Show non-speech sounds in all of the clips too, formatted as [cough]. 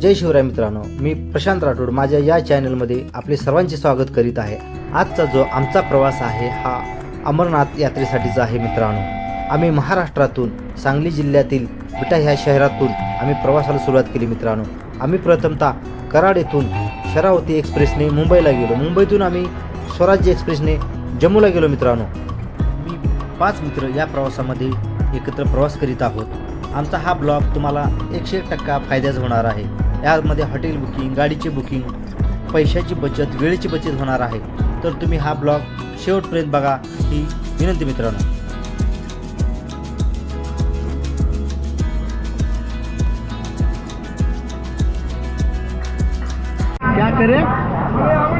जय शिवराय मित्रांनो मी प्रशांत राठोड माझ्या या चॅनलमध्ये आपले सर्वांचे स्वागत करीत आहे. आजचा जो आमचा प्रवास आहे हा अमरनाथ यात्रेसाठीचा आहे मित्रांनो. आम्ही महाराष्ट्रातून सांगली जिल्ह्यातील विटा ह्या शहरातून आम्ही प्रवासाला सुरुवात केली मित्रांनो. आम्ही प्रथमतः कराड येथून शरावती एक्सप्रेसने मुंबईला गेलो. मुंबईतून आम्ही स्वराज्य एक्सप्रेसने जम्मूला गेलो मित्रांनो. पाच मित्र या प्रवासामध्ये एकत्र प्रवास करीत आहोत. आमचा हा ब्लॉग तुम्हाला एकशे एक टक्का फायद्याचा होणार आहे. यामध्ये हॉटेल बुकिंग गाडीचे बुकिंग पैशाची बचत वेळेची बचत होणार आहे. तर तुम्ही हा ब्लॉग शेवटपर्यंत बघा ही विनंती मित्रांनो. क्या करें?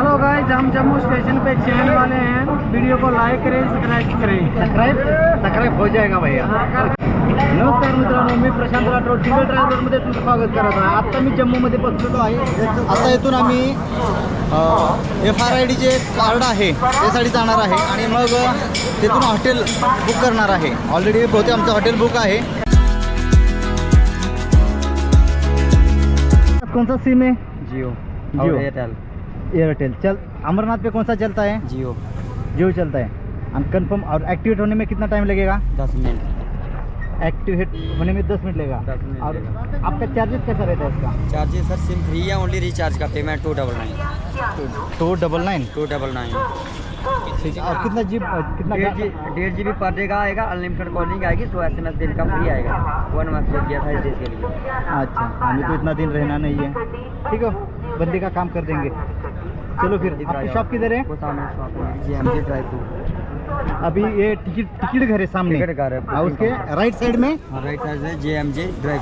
हेलो गाइस हम जम्मू स्टेशन पे चलने वाले हैं। वीडियो को लाइक करें सब्सक्राइब करें। सब्सक्राइब सब्सक्राइब हो जाएगा भैया। नमस्कार मित्रांनो मी प्रशांत राठोड सिंगल ड्रायव्हरमध्ये तुमचं स्वागत करत आहे. आत्ता मी जम्मूमध्ये पोहोचलेलो आहे. आता इथून आम्ही एफ आर आय डीचे कार्ड आहे त्यासाठी जाणार आहे. आणि मग तिथून हॉटेल बुक करणार आहे. ऑलरेडी बहुतेक आमचं हॉटेल बुक आहे. सा सिम है जियो जियो। Airtel Airtel. चल अमरनाथ पे कौन सा चलता है? जियो। जियो चलता है। और कंफर्म और एक्टिवेट होने में कितना टाइम लगेगा? दस मिनट। एक्टिवेट होने में दस मिनट लगेगा। 10 मिनट और आपका चार्जेस कैसा रहता है इसका? चार्जेस सर सिम फ्री है ओनली रिचार्ज का payment two double nine two double nine two double nine ठीक है और कितना जी कितना डेढ़ जी डेढ़ जी बी पर डे का आएगा अनलिमिटेड कॉलिंग आएगी सौ एस एम एस दिन का फ्री आएगा। वन मंथ लग गया था इस डेज़ के लिए। अच्छा हमें तो इतना दिन रहना नहीं है। ठीक है बंदे का काम कर देंगे। चलो फिर। आपकी शॉप किधर है? शॉप है? जी एम जी ड्राइव अभी ये टिकट टिकट घर है सामने। टिकट घर है, और उसके राइट साइड में? हाँ राइट साइड से जे एम जे ड्राइव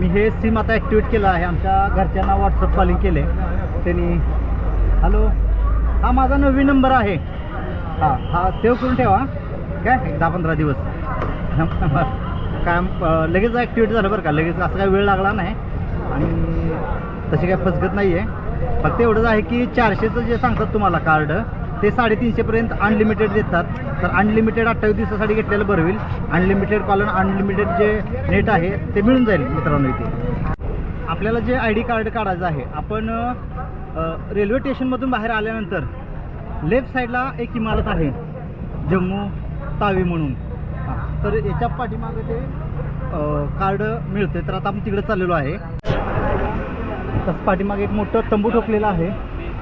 मी हे सिम आता ॲक्टिवेट केलं आहे. आमच्या घरच्यांना व्हॉट्सअप कॉलिंग केले त्यांनी हॅलो हा माझा नवीन नंबर आहे. हां हा सेव्ह करून ठेवा काय? दहा पंधरा दिवस. [laughs] काय लगेच ॲक्टिवेट झालं बरं का. लगेच असं काही वेळ लागला नाही. आणि तशी काय फसगत नाही आहे फक्त एवढंच आहे की चारशेचं जे सांगतात तुम्हाला कार्ड ते साडेतीनशेपर्यंत अनलिमिटेड देतात. तर अनलिमिटेड अठ्ठावीस दिवसासाठी घेतलेलं बरं होईल. अनलिमिटेड कॉल अनलिमिटेड जे नेट आहे ते मिळून जाईल मित्रांनो इथे. आपल्याला जे आय डी कार्ड काढायचं आहे आपण रेल्वे स्टेशनमधून बाहेर आल्यानंतर लेफ्ट साईडला एक इमारत आहे. जम्मू तावी म्हणून. तर याच्या पाठीमागे ते कार्ड मिळते. तर आता आपण तिकडे चाललेलो आहे. तसं पाठीमागे एक मोठं तंबू ठोकलेलं आहे.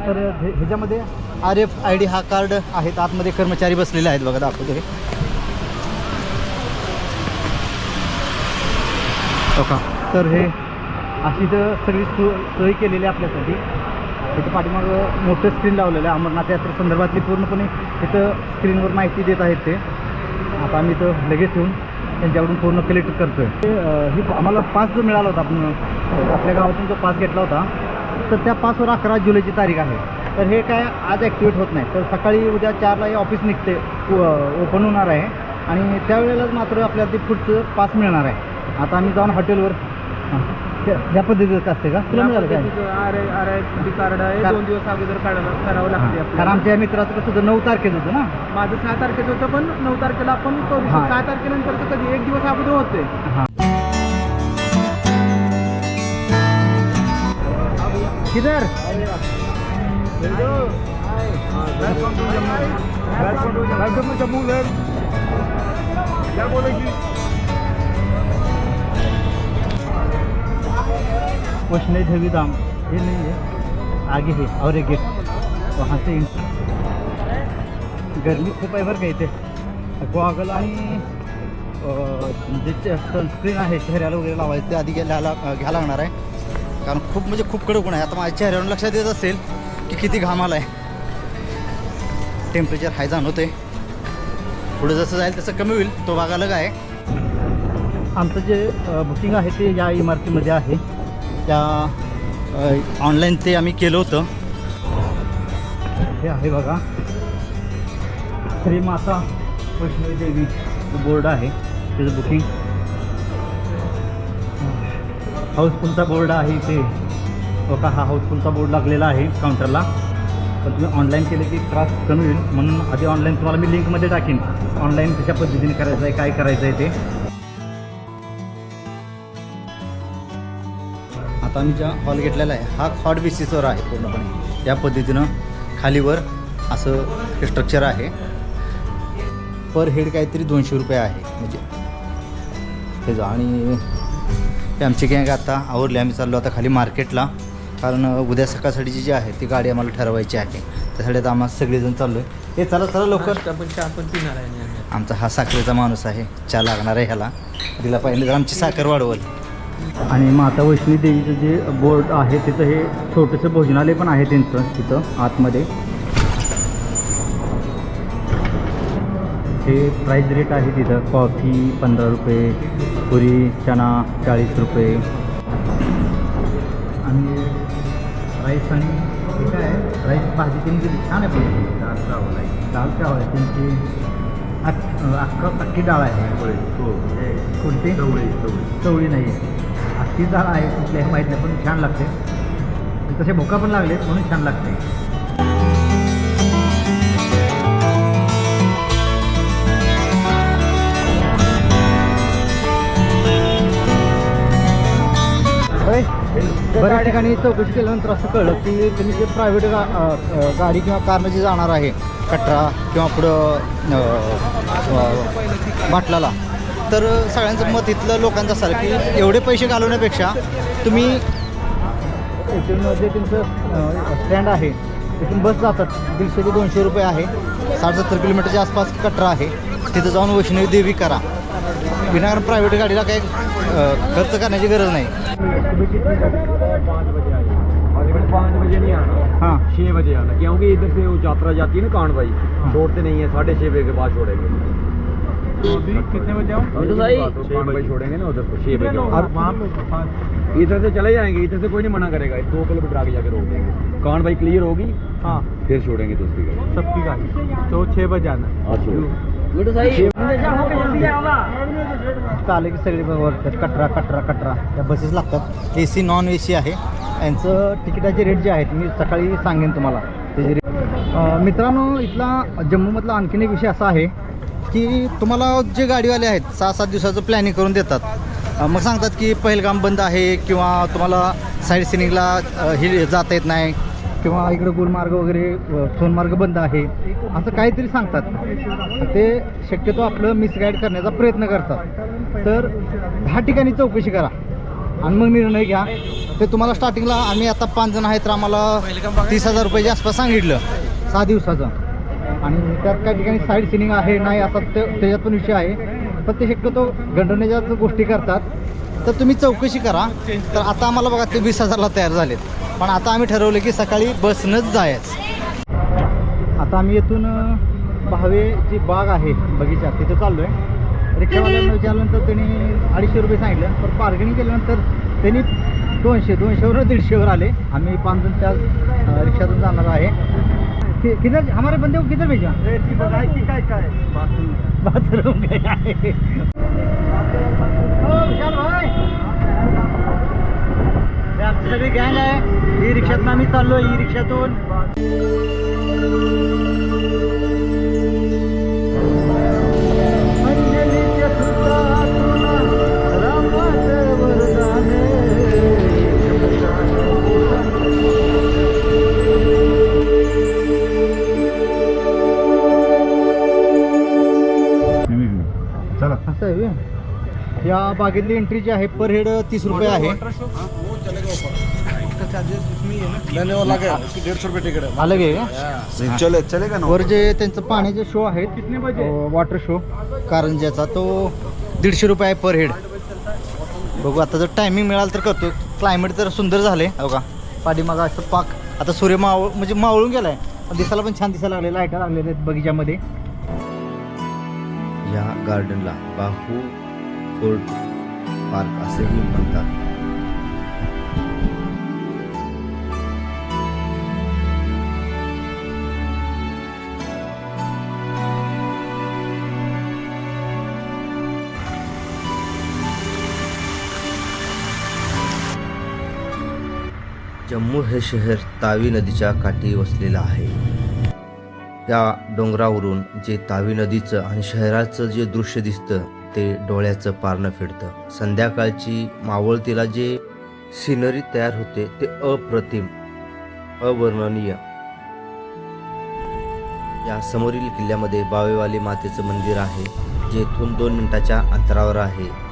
तर हे- ह्याच्यामध्ये आर एफ आय डी हा कार्ड आहेत आतमध्ये कर्मचारी बसलेले आहेत बघा दाखवतो हे. का तर हे अशी तर सगळी सो सोय केलेली आहे आपल्यासाठी. इथं पाठीमागं मोठं स्क्रीन लावलेलं आहे. अमरनाथ यात्रे संदर्भातली पूर्णपणे इथं स्क्रीनवर माहिती देत आहेत ते. आता आम्ही इथं लगेच येऊन त्यांच्याकडून पूर्ण कलेक्ट करतो आहे ही आम्हाला पास जो मिळाला होता आपण आपल्या गावातून जो पास घेतला होता तर त्या पासवर अकरा जुलैची तारीख आहे. तर हे काय आज ॲक्टिवेट होत नाही. तर सकाळी उद्या चारला हे ऑफिस निघते ओपन होणार आहे. आणि त्यावेळेलाच मात्र आपल्याला ते पुढचं पास मिळणार आहे. आता आम्ही जाऊन हॉटेलवर ह्या पद्धतीचं असते का? तुला मिळालं काय? कार्ड आहे दोन दिवस अगोदर काढावं करावं. लागते कारण आपल्याला. आमच्या मित्राचं कसं होतं नऊ तारखेचं होतं ना? माझं सहा तारखेचं होतं पण नऊ तारखेला आपण करू हां. सहा तारखेनंतरचं कधी? एक दिवस अगोदर होते हां. किधर? वेलकम टू जम्मू सर क्या बोलेगी देवी धाम ये नहीं है आगे है और एक गेट. वहाँ से गर्मी खूप आहे बरं का इथे. गॉगल आणि जे सनस्क्रीन आहे चेहऱ्याला वगैरे लावायचं ते आधी घ्यायला घ्यायला लागणार आहे. कारण खूप म्हणजे खूप कडक ऊन आहे. आता माझ्या चेहऱ्यावर लक्षात येत असेल की किती घाम आला आहे. टेम्परेचर हाय जाणवते आहे पुढे जसं जाईल तसं कमी होईल. तो भाग अलग आहे. आमचं जे बुकिंग आहे ते या इमारतीमध्ये आहे. त्या ऑनलाईन ते आम्ही केलं होतं. हे आहे बघा. श्री माता वैष्णवी देवी बोर्ड आहे. त्याचं बुकिंग हाऊसफुलचा बोर्ड आहे इथे? बघा हा हाऊसफुलचा बोर्ड लागलेला आहे काउंटरला पण तुम्ही ऑनलाईन केले की त्रास कमी होईल. म्हणून आधी ऑनलाईन तुम्हाला मी लिंकमध्ये टाकीन. ऑनलाईन कशा पद्धतीने करायचं आहे काय करायचं आहे ते. आम्ही ज्या हॉल घेतलेला आहे. हा हॉट बेसिसवर आहे पूर्णपणे. या पद्धतीनं खालीवर असं हे स्ट्रक्चर आहे. पर हेड काहीतरी दोनशे रुपये आहे. म्हणजे त्याचं आणि ते आमची गँग आता आवरली. आम्ही चाललो आता खाली मार्केटला. कारण उद्या सकाळसाठीची जी आहे ती गाडी आम्हाला ठरवायची आहे. त्यासाठी आता आम्हाला सगळेजण चाललो आहे हे चला चला लवकर. आपण चहा पण पिणार आहे आमचा हा साखरेचा माणूस आहे. चहा लागणार आहे ह्याला. तिला पाहिजे. तर आमची साखर वाढवल. आणि माता वैष्णवी देवीचं जे बोर्ड आहे तिथं हे छोटंसं भोजनालय पण आहे त्यांचं तिथं आतमध्ये. हे प्राईज रेट आहे तिथं कॉफी पंधरा रुपये पुरी चणा चाळीस रुपये. आणि राईस आणि हे काय आहे? राईस भाजी दिली छान आहे पण. दाल चावल आहे. दाल चावल आहे त्यांची अख अख्खा अख्खी डाळ आहे. कोणती? चवळी नाही आहे. अख्खी डाळ आहे कुठल्याही माहीत नाही पण छान लागते. तसे भोका पण लागलेत म्हणून छान लागते. होय बऱ्याच ठिकाणी चौकशी केल्यानंतर असं कळलं की तुम्ही जे प्रायव्हेट गा गाडी किंवा कारनं जे जाणार आहे कटरा किंवा पुढं बाटलाला तर सगळ्यांचं मत इथलं लोकांचं असं आहे की एवढे पैसे घालवण्यापेक्षा तुम्ही जे तुमचं स्टँड आहे. तिथून बस जातात. दीडशे ते दोनशे रुपये आहे. साठ सत्तर किलोमीटरच्या आसपास कटरा आहे. तिथं जाऊन वैष्णवी देवी करा. विनाकारण प्रायव्हेट गाडीला काही खर्च करण्याची गरज नाही. पाँच बजे पाँच नहीं आना हां. छः बजे आना क्योंकि इधर से वो यात्रा जाती है ना कांड भाई छोड़ते नहीं है साढ़े छः बजे के बाद छोड़ेंगे। कितने बजे कांड भाई छोड़ेंगे ना उधर को छः बजे और वहाँ पे इधर से चले जाएंगे इधर से कोई नहीं मना करेगा। दो किलोमीटर आगे जाके रोक देंगे। कांड भाई क्लियर होगी? हाँ। फिर छोड़ेंगे दूसरी गाड़ी सबकी गाड़ी। तो छः बजे आना छोड़ो। आले की सगळे कटरा कटरा कटरा। त्या बसेस लागतात. A C non A C आहे. यांचं तिकिटाचे रेट जे आहेत मी सकाळी सांगेन तुम्हाला. त्याचे रेट मित्रांनो इथला जम्मूमधला आणखीन एक विषय असा आहे की तुम्हाला जे गाडीवाले आहेत सहा सात दिवसाचं प्लॅनिंग करून देतात. मग सांगतात की पहिलगाम बंद आहे किंवा तुम्हाला साईड सिनिंगला हे जाता येत नाही किंवा इकडं गुलमार्ग वगैरे सोनमार्ग बंद आहे. असं काहीतरी सांगतात. ते शक्यतो आपलं मिसगाईड करण्याचा प्रयत्न करतात. तर ह्या ठिकाणी चौकशी करा आणि मग निर्णय घ्या. ते तुम्हाला स्टार्टिंगला आम्ही आता पाच जण आहेत तर आम्हाला तीस हजार रुपयाच्या आसपास सांगितलं. सहा दिवसाचं. आणि त्यात काही ठिकाणी साईड सिनिंग आहे नाही असा त्याच्यात पण विषय आहे. पण ते शक्यतो गंडवण्याच्याच गोष्टी करतात. तर तुम्ही चौकशी करा. तर आता आम्हाला बघा ते वीस हजारला तयार झालेत. पण आता आम्ही ठरवलं की सकाळी बसनंच जायचं. आता आम्ही येथून भावे जी बाग आहे बगीचा तिथं चाललो आहे रिक्षावाल्यांना विचारल्यानंतर त्यांनी अडीचशे रुपये सांगितलं. पण बार्गेनिंग केल्यानंतर त्यांनी दोनशे दोनशेवर दीडशेवर आले. आम्ही पाच जण त्या रिक्षातून जाणार आहे. कि- किधर हमारे बंदे को किधर भेजा? काय काय? बाथरूम आहे हो, विशाल भाई। आमची सगळी गँग आहे ई रिक्षातून आम्ही चाललो ई रिक्षातून या बागेतली एंट्री जी आहे पर हेड तीस रुपये आहे. अलग का? चले वर जे त्यांचं पाण्याचे शो आहेत वॉटर शो कारंज्याचा तो दीडशे रुपये आहे पर हेड बघू आता जर टायमिंग मिळालं तर करतो क्लायमेट तर सुंदर झाले हो का? पाठीमागं असं पाक. आता सूर्य मावळ म्हणजे मावळून गेलाय. पण दिसायला पण छान दिसायला लागले लाईटा लागलेल्या आहेत बगीच्यामध्ये. या गार्डनला बाहू फोर्ट पार्क असेही म्हणतात. जम्मू हे शहर तावी नदीच्या काठी वसलेलं आहे. या डोंगरावरून जे तावी नदीचं आणि शहराचं जे दृश्य दिसतं ते डोळ्याचं पारणं फिरतं. संध्याकाळची मावळतीला जे सिनरी तयार होते ते अप्रतिम अवर्णनीय. या समोरील किल्ल्यामध्ये बावेवाली मातेचं मंदिर आहे जेथून दोन मिनिटाच्या अंतरावर आहे.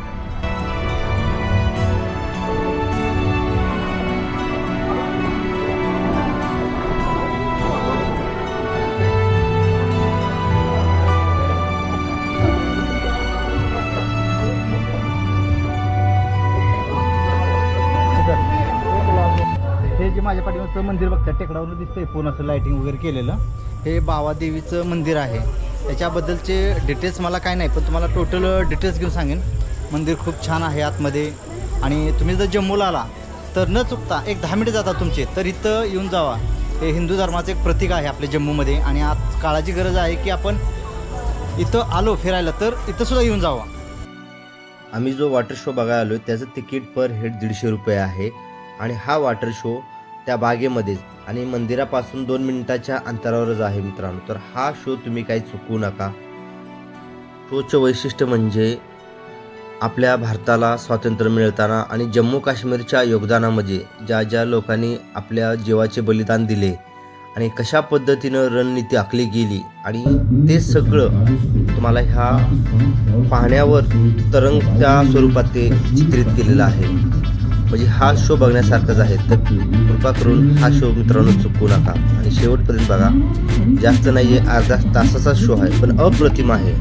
मंदिर बघतात टेकडावरून दिसतंय पूर्ण असं लाईटिंग वगैरे केलेलं. हे बावादेवीचं मंदिर आहे. त्याच्याबद्दलचे डिटेल्स मला काय नाही पण तुम्हाला टोटल डिटेल्स घेऊन सांगेन. मंदिर खूप छान आहे आतमध्ये. आणि तुम्ही जर जम्मूला आला तर न चुकता एक दहा मिनिटं जातात तुमचे तर इथं येऊन जावा. हे हिंदू धर्माचं एक प्रतीक आहे आपल्या जम्मूमध्ये. आणि आज काळाची गरज आहे की आपण इथं आलो फिरायला तर इथं सुद्धा येऊन जावा. आम्ही जो वॉटर शो बघायला आलो त्याचं तिकीट पर हेड दीडशे रुपये आहे. आणि हा वॉटर शो त्या बागेमध्येच. आणि मंदिरापासून दोन मिनिटाच्या अंतरावरच आहे मित्रांनो. तर हा शो तुम्ही काही चुकवू नका. शोचं वैशिष्ट्य म्हणजे आपल्या भारताला स्वातंत्र्य मिळताना आणि जम्मू काश्मीरच्या योगदानामध्ये ज्या ज्या लोकांनी आपल्या जीवाचे बलिदान दिले आणि कशा पद्धतीनं रणनीती आखली गेली आणि ते सगळं तुम्हाला ह्या पाहण्यावर तरंगत्या स्वरूपात ते चित्रित केलेलं आहे. म्हणजे हा शो बघण्यासारखाच आहे. तर कृपा करून हा शो मित्रांनो चुकू नका. आणि शेवटपर्यंत बघा जास्त नाही आहे अर्धा तासाचा शो आहे पण अप्रतिम आहे.